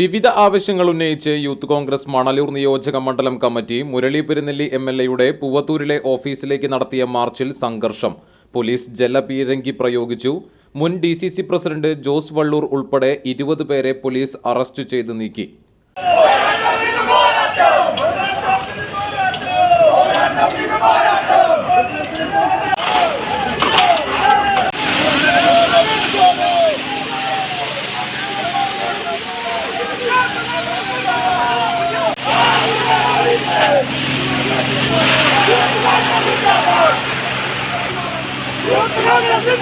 വിവിധ ആവശ്യങ്ങൾ ഉന്നയിച്ച് യൂത്ത് കോൺഗ്രസ് മണലൂർ നിയോജക മണ്ഡലം committee Murali Perunelli M L എയുടെ പൂവത്തൂരിലെ ഓഫീസിലേക്ക് നടത്തിയ മാർച്ചിൽ സംഘർഷം. പോലീസ് ജലപീരങ്കി പ്രയോഗിച്ചു. മുൻ D C C president Jose Vallur ഉൾപ്പെടെ ഇരുപത് പേരെ പോലീസ് അറസ്റ്റ് ചെയ്ത് നീക്കി. Let's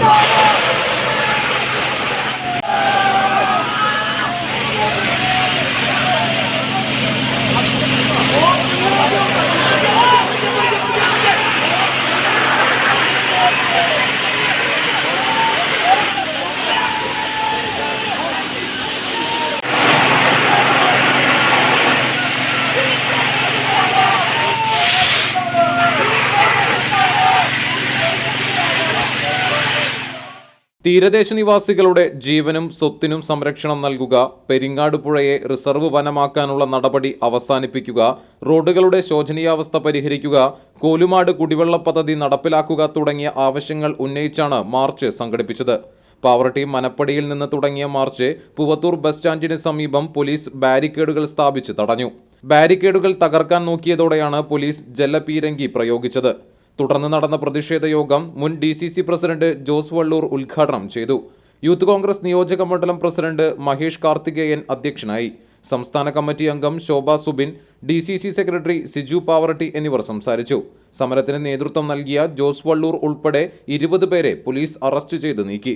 go! തീരദേശ നിവാസികളുടെ ജീവനും സ്വത്തിനും സംരക്ഷണം നൽകുക പെരിങ്ങാട് പുഴയെ റിസർവ് വനമാക്കാനുള്ള നടപടി അവസാനിപ്പിക്കുക റോഡുകളുടെ ശോചനീയാവസ്ഥ പരിഹരിക്കുക കോലുമാട് കുടിവെള്ള പദ്ധതി നടപ്പിലാക്കുക തുടങ്ങിയ ആവശ്യങ്ങൾ ഉന്നയിച്ചാണ് മാർച്ച് സംഘടിപ്പിച്ചത്. പാവറട്ടി മനപ്പടിയിൽ നിന്ന് തുടങ്ങിയ മാർച്ച് പുവത്തൂർ ബസ് സ്റ്റാൻഡിന് സമീപം പോലീസ് ബാരിക്കേഡുകൾ സ്ഥാപിച്ച് തടഞ്ഞു. ബാരിക്കേഡുകൾ തകർക്കാൻ നോക്കിയതോടെയാണ് പോലീസ് ജലപീരങ്കി പ്രയോഗിച്ചത്. തുടർന്ന് നടന്ന പ്രതിഷേധ യോഗം മുൻ D C C president Jose Vallur ഉദ്ഘാടനം ചെയ്തു. യൂത്ത് കോൺഗ്രസ് നിയോജക മണ്ഡലം പ്രസിഡന്റ് മഹേഷ് കാർത്തികേയൻ അധ്യക്ഷനായി. സംസ്ഥാന കമ്മിറ്റി അംഗം Shobha Subin D C C secretary Siju Pavaratti എന്നിവർ സംസാരിച്ചു. സമരത്തിന് നേതൃത്വം നൽകിയ ജോസ് വള്ളൂർ ഉൾപ്പെടെ ഇരുപത് പേരെ പോലീസ് അറസ്റ്റ് ചെയ്ത് നീക്കി.